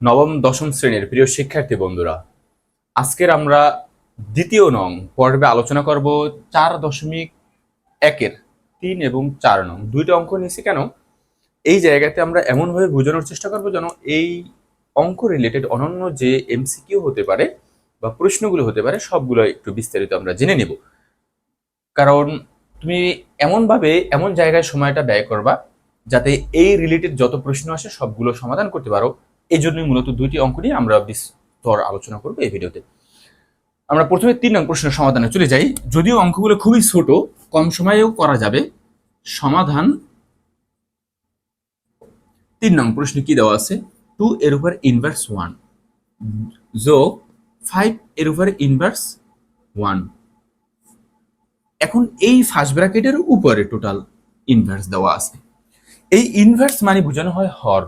নবম, দশম শ্রেণির প্রিয় শিক্ষার্থী বন্ধুরা, আজকের আমরা দ্বিতীয় নং পর্বে আলোচনা করব চার দশমিক একের তিন এবং চার নং। দুইটা অঙ্ক নিয়েছি কেন? এই জায়গাতে আমরা এমনভাবে বোঝানোর চেষ্টা করব যেন এই অঙ্ক রিলেটেড অনন্য যে এমসিকিউ হতে পারে বা প্রশ্নগুলো হতে পারে, সবগুলো একটু বিস্তারিত আমরা জেনে নেব। কারণ তুমি এমনভাবে এমন জায়গায় সময়টা ব্যয় করবা যাতে এই রিলেটেড যত প্রশ্ন আসে সবগুলো সমাধান করতে পারো। এই জন্যই মূলত দুইটি অঙ্ক নিয়ে আমরা বিস্তর আলোচনা করব এই ভিডিওতে। আমরা প্রথমে তিন নং প্রশ্নের সমাধানে চলে যাই। যদিও অঙ্কগুলো খুবই ছোট, কম সময়েও করা যাবে। সমাধান। তিন নং প্রশ্নে কি দেওয়া আছে? টু এর উপর ইনভার্স ওয়ান যোগ ফাইভ এর উপর ইনভার্স ওয়ান এখন এই ফার্স্ট ব্র্যাকেটের উপরে টোটাল ইনভার্স দেওয়া আছে। এই ইনভার্স মানে বোঝানো হয় হর।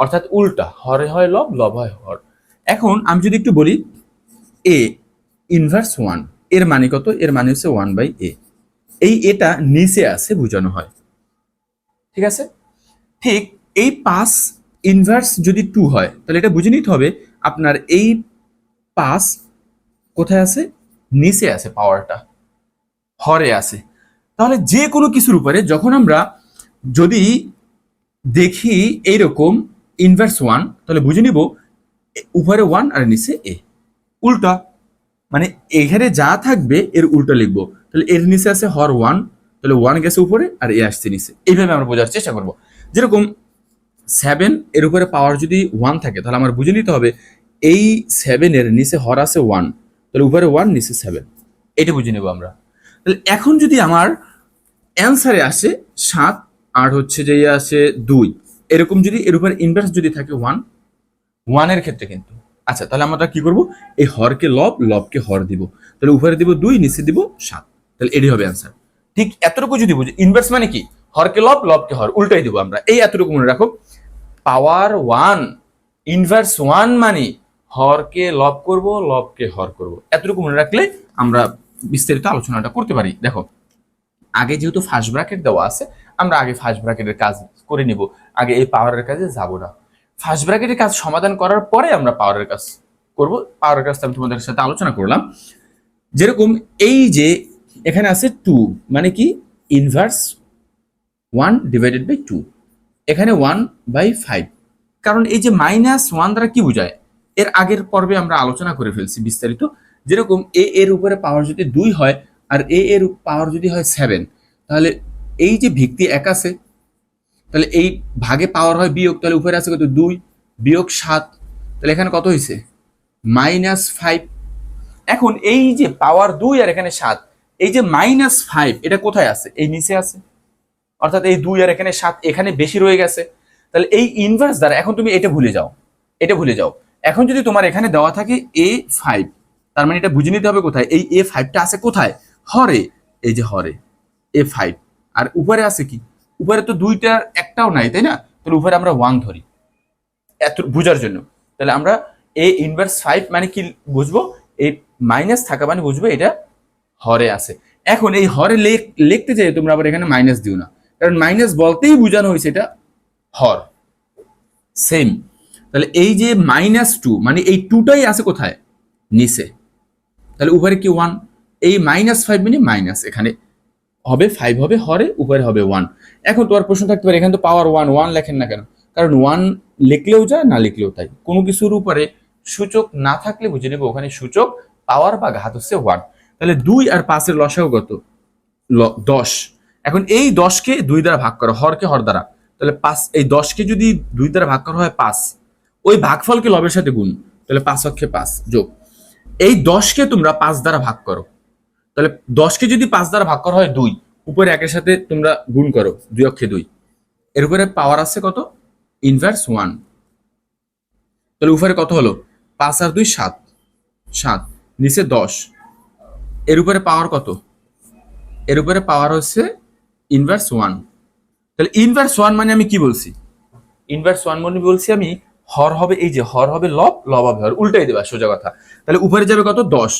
অর্থাৎ উল্টা, হরে হয় লব লব হয় হর। এখন আমি যদি একটু বলি এ ইনভার্স ওয়ানের মানে কত? এর মানে হচ্ছে ওয়ান বাই এ এই এটা নিচে আছে বোঝানো হয়। ঠিক আছে? ঠিক এই পাস ইনভার্স যদি টু হয়, তাহলে এটা বুঝে নিতে হবে আপনার এই পাস কোথায় আছে? নিচে আছে পাওয়ারটা হরে আছে। তাহলে যে কোনো কিছুর উপরে যখন আমরা যদি দেখি এইরকম ইনভার্স ওয়ান তাহলে বুঝে নিব উপরে ওয়ান আর নিচে এ উল্টা মানে এখানে যা থাকবে, এর উল্টা লিখব। তাহলে এর নিচে আছে হর ওয়ান তাহলে ওয়ান গেছে উপরে আর এ আসছে নিচে। এইভাবে আমরা বোঝার চেষ্টা করব। যেরকম সেভেন এর উপরে পাওয়ার যদি ওয়ান থাকে, তাহলে আমার বুঝে নিতে হবে, এই সেভেনের নিচে হর আছে ওয়ান তাহলে উপরে ওয়ান নিচে সেভেন এটা বুঝে নেব আমরা। তাহলে এখন যদি আমার অ্যান্সারে আসে সাত, আর হচ্ছে যে আসে দুই এরকম যদি, এর উপর ইনভার্স যদি থাকে ওয়ান ওয়ানের ক্ষেত্রে কিন্তু। আচ্ছা তাহলে আমরা কি করব? এই হরকে লব, লবকে হর দিব। তাহলে উপরে দিব দুই, নিচে দিব সাত। তাহলে এটাই হবে অ্যান্সার ঠিক এতটুকু যদি বুঝি ইনভার্স মানে কি? হরকে লব, লবকে হর, উল্টাই দিব আমরা। এই এতটুকু মনে রাখো। পাওয়ার ওয়ান ইনভার্স ওয়ান মানে হরকে লব করব, লবকে হর করব। এতটুকু মনে রাখলে আমরা বিস্তারিত আলোচনাটা করতে পারি। দেখো, আগে যেহেতু ফার্স্ট ব্র্যাকেট দেওয়া আছে আমরা আগে ফার্স্ট ব্র্যাকেটের কাজ করে নিব। আগে এই পাওয়ারের কাজে যাব না। ফার্স্ট ব্র্যাকেটের কাজ সমাধান করার পরে আমরা পাওয়ারের কাজ করব। পাওয়ারের কাজটা আমি তোমাদের সাথে আলোচনা করলাম। যেরকম এই যে এখানে আছে টু মানে কি? Inverse one divided by two এখানে ওয়ান বাই ফাইভ কারণ এই যে মাইনাস ওয়ান দ্বারা কি বোঝায়? এর আগের পর্বে আমরা আলোচনা করে ফেলছি বিস্তারিত। যেরকম এ এর উপরে পাওয়ার যদি দুই হয়, আর এ এর পাওয়ার যদি হয় সেভেন তাহলে এই যে ভিত্তি এক আছে, তাহলে এই ভাগে পাওয়ার হয় বিয়োগ, তাহলে উপরে আছে কত? দুই, বিয়োগ সাত, তাহলে এখানে কত হয়েছে মাইনাস ফাইভ এখন এই যে পাওয়ার দুই আর এখানে সাত, এই যে মাইনাস ফাইভ এটা কোথায় আছে? এই নিচে আছে। অর্থাৎ এই দুই আর এখানে সাত, এখানে বেশি রয়ে গেছে। তাহলে এই ইনভার্স দ্বারা এখন তুমি এটা ভুলে যাও, এটা ভুলে যাও। এখন যদি তোমার এখানে দেওয়া থাকে এ ফাইভ তার মানে এটা বুঝে নিতে হবে কোথায়? এই এ ফাইভটা আছে কোথায়? হরে, এই যে হরে এ ফাইভ আর উপরে আছে কি? উপরে তো দুইটার একটাও নাই, তাই না? তাহলে উপরে আমরা ওয়ান ধরি। এত, বুঝার জন্য। তাহলে আমরা এ ইনভার্স ফাইভ মানে কি বুঝব? এই মাইনাস থাকা মানে বুঝব এটা হরে আছে। এখন এই হরে লেখ- লিখতে চাই তোমরা আবার এখানে মাইনাস দিও না। কারণ মাইনাস বলতেই বোঝানো হয়েছে এটা হর। সেম তাহলে এই যে মাইনাস টু মানে এই টুটাই আছে কোথায়? নিচে। তাহলে উপরে কি ওয়ান এই মাইনাস ফাইভ মানে মাইনাস এখানে। হবে ফাইভ হবে, হরে, উপরে হবে ওয়ান এখন তোমার প্রশ্ন থাকতে পারে, এখানে তো পাওয়ার ওয়ান ওয়ান লেখেন না কেন? কারণ ওয়ান লিখলেও যায়, না লিখলেও তাই। কোনো কিছুর উপরে সূচক না থাকলে বুঝে নেবে ওখানে সূচক পাওয়ার বা ঘাত হচ্ছে ওয়ান তাহলে দুই আর পাঁচের লসাও কত? দশ। এখন এই দশকে দুই দ্বারা ভাগ করো, হরকে হর দ্বারা। তাহলে পাঁচ, এই দশকে যদি দুই দ্বারা ভাগ করা হয় পাঁচ, ওই ভাগফলকে লবের সাথে গুণ। তাহলে পাঁচ অক্ষে পাঁচ যোগ। এই দশকে তোমরা পাঁচ দ্বারা ভাগ করো। তাহলে দশকে যদি পাঁচ দ্বারা ভাগ করা হয় দুই উপরে একের সাথে তোমরা গুণ করো দুই অক্ষে দুই। এর উপরে পাওয়ার আছে কত? ইনভার্স ওয়ান তাহলে উপরে কত হলো? পাঁচ আর দুই সাত। সাত। নিচে দশ। এর উপরে পাওয়ার কত? এর উপরে পাওয়ার হচ্ছে ইনভার্স ওয়ান তাহলে ইনভার্স ওয়ান মানে আমি কি বলছি? ইনভার্স ওয়ান মানে বলছি আমি হর হবে, এই যে হর হবে, লব লব হবে, হর। উল্টাই দেবা, সোজা কথা। তাহলে উপরে যাবে কত? দশ।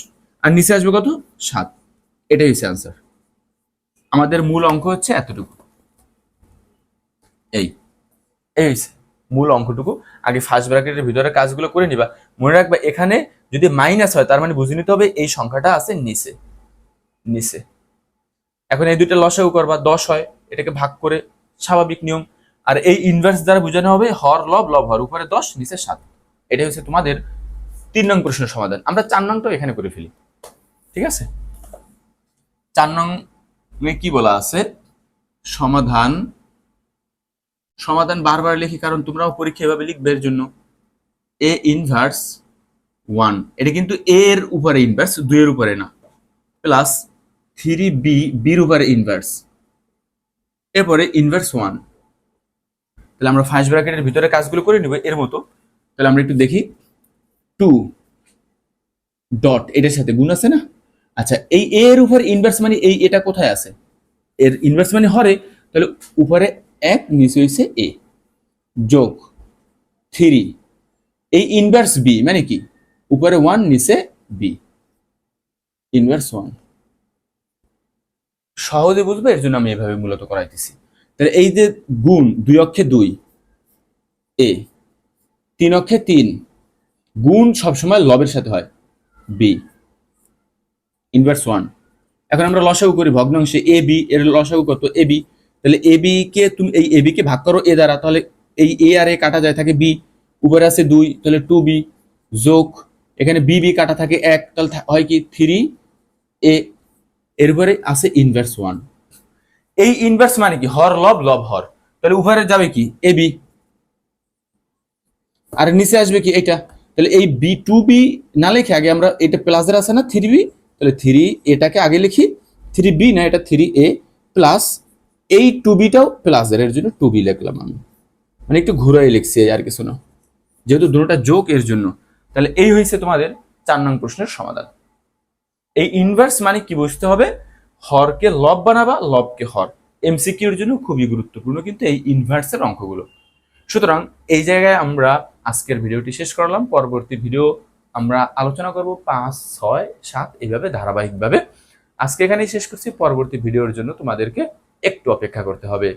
আর নিচে আসবে কত? সাত। এটাই হচ্ছে অ্যান্সার আমাদের মূল অঙ্ক হচ্ছে এতটুকু। এই এই মূল অঙ্কটুকু। আগে ফার্স্ট ব্র্যাকেটের ভিতরে কাজগুলো করে নিবা। মনে রাখবা, এখানে যদি মাইনাস হয়, তার মানে বুঝে নিতে হবে এই সংখ্যাটা আছে নিচে। নিচে। এখন এই দুইটা লসাগু করবা, দশ হয়, এটাকে ভাগ করে, স্বাভাবিক নিয়ম। আর এই ইনভার্স দ্বারা বোঝানো হবে হর, লব লব, হর, উপরে দশ, নিচে সাত। এটা হচ্ছে তোমাদের তিন নং প্রশ্নের সমাধান। আমরা চার নংটাও এখানে করে ফেলি। ঠিক আছে? চার নং কি বলা আছে? সমাধান। সমাধান বারবার লিখি, কারণ তোমরাও পরীক্ষা এভাবে লিখবে এর জন্য। এ ইনভার্স ওয়ান এটা কিন্তু এ এর উপরে ইনভার্স দুইয়ের উপরে না। প্লাস থ্রি বি বির উপরে ইনভার্স এরপরে ইনভার্স ওয়ান তাহলে আমরা ফার্স্ট ব্র্যাকেটের ভিতরে কাজগুলো করে নিব এর মতো। তাহলে আমরা একটু দেখি। টু ডট এটার সাথে গুণ আছে না? আচ্ছা এই এ এর উপর ইনভার্স মানে এই এটা কোথায় আছে? এর ইনভার্স মানে হরে, তাহলে উপরে এক, নিচে হয়েছে এ যোগ থ্রি এই ইনভার্স বি মানে কি? উপরে ওয়ান নিচে বি ইনভার্স ওয়ান সহজে বুঝবে, এর জন্য আমি এভাবে মূলত করাইতেছি। তাহলে এই যে গুণ, দুই অক্ষে দুই এ তিন অক্ষে তিন। গুণ সবসময় লবের সাথে হয় বি ইনভার্স ওয়ান এখন আমরা লসাগু করি ভগ্নাংশে এ বি এর লসাগু কত? এ বি তাহলে এ বি কে তুমি এই এ বি কে ভাগ করো এ দ্বারা, তাহলে এই এ আর এ কাটা যায়, থাকে বি উপরে আছে দুই, তাহলে টু বি যোগ, এখানে বি বি কাটা থাকে এক, তাহলে হয় কি? থ্রি এ এর উপরে আছে ইনভার্স ওয়ান এই ইনভার্স মানে কি? হর লব লব হর। তাহলে উপরে যাবে কি? এ বি আর নিচে আসবে কি? এটা তাহলে এই বি টু বি না লিখে আগে আমরা এটা প্লাসের আছে না? থ্রি বি তাহলে থ্রি এটাকে আগে লিখি থ্রি বি না, এটা থ্রি এ প্লাস এই টু বিটাও প্লাসের এর জন্য টু বি লিখলাম আমি। মানে একটু ঘুরাই লিখছি আর কিছু না। যেহেতু দুটোটা যোগ এর জন্য, তাহলে এই হয়েছে তোমাদের চার নং প্রশ্নের সমাধান। এই ইনভার্স মানে কি বুঝতে হবে? হরকে লব বানাবা, লবকে হর। এমসিকিউর জন্য খুবই গুরুত্বপূর্ণ কিন্তু এই ইনভার্সের অঙ্কগুলো। সুতরাং এই জায়গায় আমরা আজকের ভিডিওটি শেষ করলাম। পরবর্তী ভিডিও আমরা আলোচনা করব পাঁচ, ছয়, সাত, এইভাবে ধারাবাহিকভাবে। আজকে এখানেই শেষ করছি। পরবর্তী ভিডিওর জন্য তোমাদেরকে একটু অপেক্ষা করতে হবে।